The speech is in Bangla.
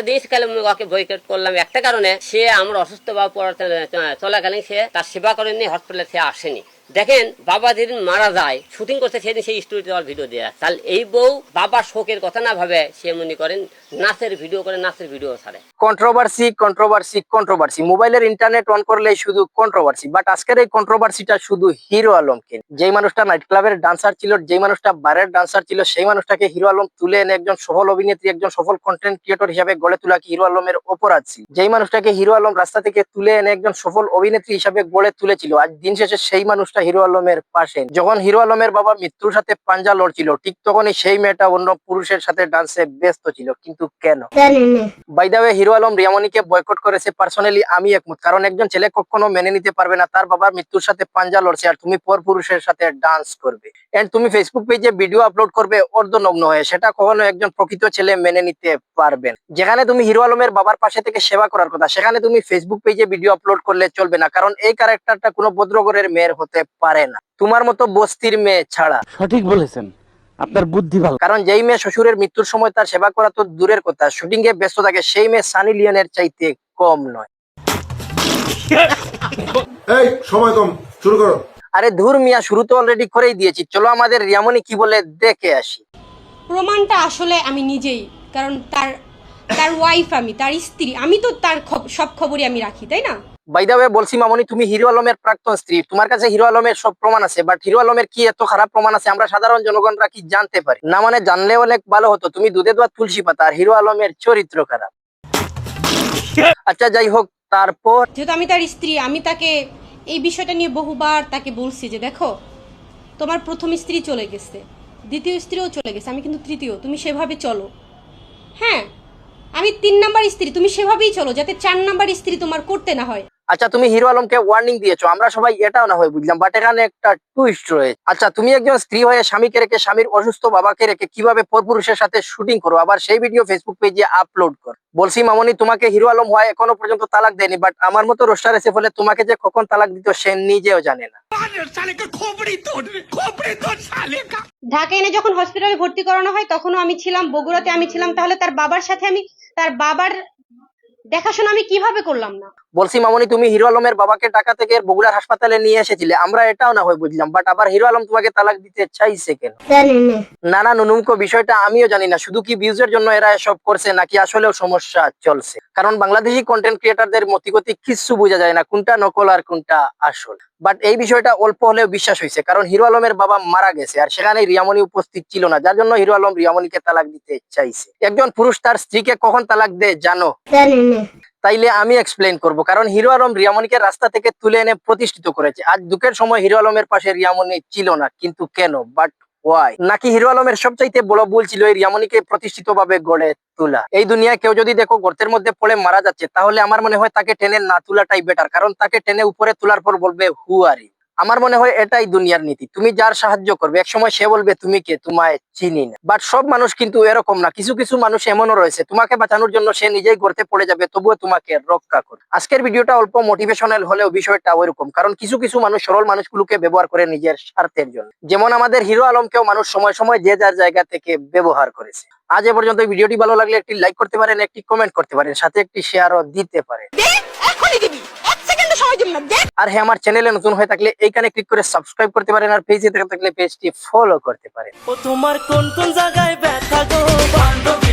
একটা দিয়েছি কালে ওকে বয়কট করলাম। একটা কারণে সে আমার অসুস্থ বা পড়াতে চলাকালীন সে তার সেবা করেনি হসপিটালে সে আসেনি। দেখেন, বাবা যেদিন মারা যায়, শুটিং করতে সেদিন সেই স্টুডিওতে আমার ভিডিও দেওয়া তাহলে এই বউ বাবার শোকের কথা না ভাবে, সে মনে করেন নাচের ভিডিও করে, নাচের ভিডিও ছাড়ে। কন্ট্রোভার্সি কন্ট্রোভার্সি কন্ট্রোভার্সি মোবাইলের ইন্টারনেট অন করলে শুধু কন্ট্রোভার্সি বাট আজকের এই কন্ট্রোভার্সিটা শুধু হিরো আলমকে যেই মানুষটা নাইট ক্লাবের ডান্সার ছিল, যেই মানুষটা বারের ডান্সার ছিল, সেই মানুষটাকে হিরো আলম তুলে এনে একজন সফল অভিনেত্রী, একজন সফল কন্টেন্ট ক্রিয়েটর হিসাবে গড়ে তোলা কি হিরো আলমের অপরাধ ছিল? যেই মানুষটাকে হিরো আলম রাস্তা থেকে তুলে এনে একজন সফল অভিনেত্রী হিসাবে গড়ে তুলেছিল, আজ দিন শেষে সেই মানুষটা হিরো আলমের পাশে। যখন হিরো আলমের বাবা মৃত্যুর সাথে পাঞ্জা লড়ছিল ঠিক তখনই সেই মেয়েটা অন্য পুরুষের সাথে ডান্সে ব্যস্ত ছিল। কিন্তু কেন? By the way hero Alam রিয়ামনিকে boycott করেছে পার্সোনালি আমি একমত। কারণ একজন ছেলে কখনো মেনে নিতে পারবে না তার বাবার মৃত্যুর সাথে পাঞ্জা লড়ছে আর তুমি পর পুরুষের সাথে ডান্স করবে। এন্ড তুমি ফেসবুক পেজে ভিডিও আপলোড করবে অর্ধনগ্ন হয়ে। সেটা কখনো একজন প্রকৃত ছেলে মেনে নিতে পারবেন যেখানে তুমি হিরো আলমের বাবার পাশে থেকে সেবা করার কথা সেখানে তুমি ফেসবুক পেজে ভিডিও আপলোড করলে চলবে না। কারণ এই ক্যারেক্টারটা কোনো ভদ্রগরের মেয়ের হতে পারে না। তোমার মতো বস্তির মেয়ে ছাড়া। সঠিক বলেছেন। আপনার বুদ্ধি ভালো। কারণ যেই মেয়ে শ্বশুরের মৃত্যুর সময় তার সেবা করা তো দূরের কথা শুটিং এ ব্যস্ত থাকে সেই মেয়ে সানি লিওনের চাইতে কম নয়। এই সময় কম শুরু করো। আরে ধুর মিয়া শুরু তো অলরেডি করেই দিয়েছি। চলো আমাদের রিয়ামনি কি বলে দেখে আসি। প্রমাণটা আসলে আমি নিজেই কারণ তার তার ওয়াইফ আমি তার স্ত্রী আমি তো তার সব খবরই আমি রাখি তাই না? বাইদাবে বলছি মামনি, তুমি হিরো আলমের প্রাক্তন স্ত্রী। তোমার কাছে হিরো আলমের সব প্রমাণ আছে বাট হিরো আলমের কি এত খারাপ প্রমাণ আছে? আমরা সাধারণ জনগণরা কি জানতে পারি? না মানে জানলে অনেক ভালো হতো। তুমি দুধে দোয়া তুলসী পাতা আর হিরো আলমের চরিত্র খারাপ। আচ্ছা যাই হোক, তারপর যেহেতু আমি তার স্ত্রী, আমি তাকে এই বিষয়টা নিয়ে বহুবার তাকে বলছি যে, দেখো, তোমার প্রথম স্ত্রী চলে গেছে, দ্বিতীয় স্ত্রীও চলে গেছে, আমি কিন্তু তৃতীয়, তুমি সেভাবে চলো। হ্যাঁ আমি তিন নাম্বার স্ত্রী, তুমি সেভাবেই চলো, যাতে চার নাম্বার স্ত্রী তোমার করতে না হয়। আচ্ছা তুমি হিরো আলমকে ওয়ার্নিং দিয়েছ। আমরা সবাই এটাও না হয় বুঝলাম বাট এখানে একটা টুইস্ট রয়েছে আচ্ছা তুমি একজন স্ত্রী হয়ে স্বামীকে রেখে স্বামীর অসুস্থ বাবাকে রেখে কীভাবে পরপুরুষের সাথে শুটিং করো? আবার সেই ভিডিও ফেসবুক পেজে আপলোড করো। বলছি মামনি তোমাকে হিরো আলম হয় এখনও পর্যন্ত তালাক দেয়নি বাট আমার মতো রোস্টার এসে ফলে তোমাকে যে কখন তালাক দিত সে নিজেও জানে না। ঢাকা এনে যখন হসপিটালে ভর্তি করানো হয় তখনও আমি ছিলাম বগুড়াতে আমি ছিলাম তাহলে তার বাবার সাথে আমি তার বাবার দেখাশোনা আমি কীভাবে করলাম না? বলছি মামনি তুমি হিরো আলমের বাবাকে টাকা থেকে বগুড়ার হাসপাতালে নিয়ে এসেছিলে। আমরা এটাও না হয় বুঝলাম বাট আবার হিরো আলম তোমাকে তালাক দিতে চাইছে কেন? না। না নুনুমকো বিষয়টা আমিও জানি না। শুধু কি ভিউজের জন্য এরা এসব করছে নাকি আসলেও সমস্যা চলছে? কারণ বাংলাদেশি কন্টেন্ট ক্রিয়েটারদের মতিগতি কিচ্ছু বোঝা যায় না কোনটা নকল আর কোনটা আসল। বাট এই বিষয়টা অল্প হলেও বিশ্বাস হয়েছে। কারণ হিরো আলমের বাবা মারা গেছে আর সেখানে রিয়ামনি উপস্থিত ছিল না। যার জন্য হিরো আলম রিয়ামনিকে তালাক দিতে চাইছে। একজন পুরুষ তার স্ত্রীকে কখন তালাক দেয় জানো? তাইলে আমি এক্সপ্লেন করব। কারণ হিরো আলম রিয়ামনিকে রাস্তা থেকে তুলে এনে প্রতিষ্ঠিত করেছে। আজ দুঃখের সময় হিরো আলমের পাশে রিয়ামনি ছিল না কিন্তু কেন? বাট ওয়াই নাকি হিরো আলমের সবচাইতে বড় ভুল ছিল এই রিয়ামনিকে প্রতিষ্ঠিত ভাবে গড়ে তোলা? এই দুনিয়া কেউ যদি দেখো গর্তের মধ্যে পড়ে মারা যাচ্ছে, তাহলে আমার মনে হয় তাকে টেনে না তোলাটাই বেটার কারণ তাকে টেনে উপরে তোলার পর বলবে হু আমার মনে হয় এটাই দুনিয়ার নীতি। তুমি যার সাহায্য করবে, একসময় সে বলবে, তুমি কে? তোমায় চিনি না। বাট সব মানুষ কিন্তু এরকম না। কিছু কিছু মানুষ এমনও রয়েছে। তোমাকে বাঁচানোর জন্য সে নিজেই গড়তে পড়ে যাবে, তবুও তোমাকে রক্ষা করবে। আজকের ভিডিওটা অল্প মোটিভেশনাল হলেও বিষয়টা ওইরকম। কারণ কিছু কিছু মানুষ সরল মানুষগুলোকে ব্যবহার করে নিজের স্বার্থের জন্য। যেমন আমাদের হিরো আলমকেও মানুষ সময় সময় যে যার জায়গা থেকে ব্যবহার করেছে। আজ এ পর্যন্ত ভিডিওটি ভালো লাগলে একটি লাইক করতে পারেন, একটি কমেন্ট করতে পারেন, সাথে একটি শেয়ারও দিতে পারেন। আর হ্যাঁ আমার চ্যানেলে নতুন হয়ে থাকলে এইখানে ক্লিক করে সাবস্ক্রাইব করতে পারেন আর পেজে থেকে থাকলে পেজটি ফলো করতে পারেন। ও তোমার কোন কোন জায়গায় ব্যথা গো? বান্ধবী